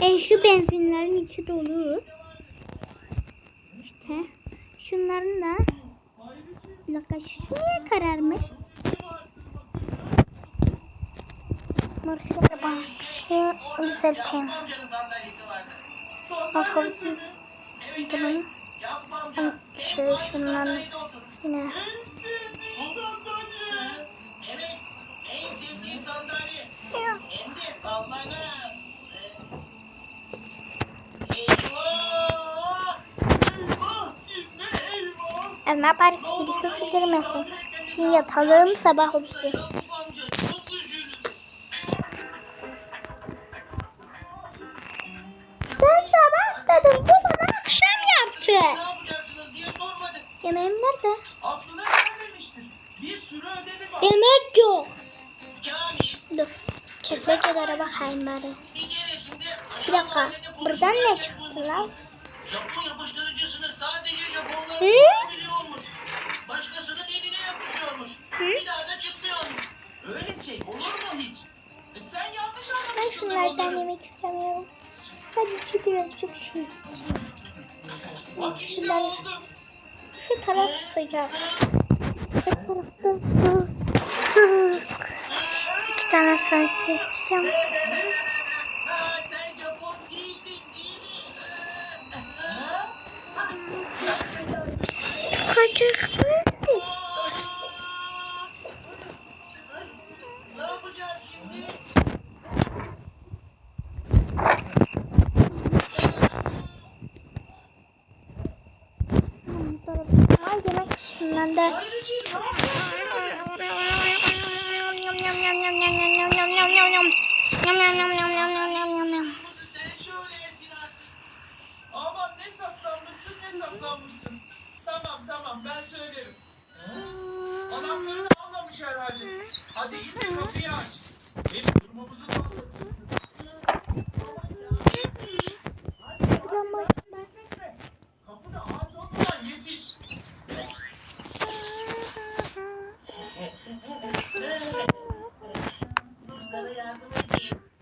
E, şu benzinlerin içi dolu. İşte şunların da bir şu niye kararmış? Ben şu düzelteyim. Bunun şöyle şunların yine Ama bari gidip girmesin. Şimdi yatalım sabah olsun. Ben sabah dedim bu bana akşam yaptı. Yemeğim nerede? Aklına gelmemiştir. Bir sürü ödevi var. Yemek yok. Yani Dur. Çekmecelere bakayım bari. Bir dakika. Buradan ne çıktı lan? Japon yapıştırıcısını sadece Japonlar Hı? biliyormuş. Başkasının eline yapışıyormuş. Hı? Bir daha da çıkmıyormuş. Öyle bir şey olur mu hiç? E sen yanlış Ben anlamışsın. şunlardan yemek istemiyorum. Sadece birazcık şey. Bak işte Şunlar, oldu. şu taraf sıcak. Bu tarafta soğuk. İki tane saat geçeceğim. Çok acıklı. Ne yapacağız şimdi? Ay yemek dışından da. Sen Tamam ben söylerim. Anahtarını almamış herhalde. Hadi in de kapıyı aç. Hem durumumuzu da bekletme. Kapıda ağaç olmadan yetiş. Dur sana yardım edeyim.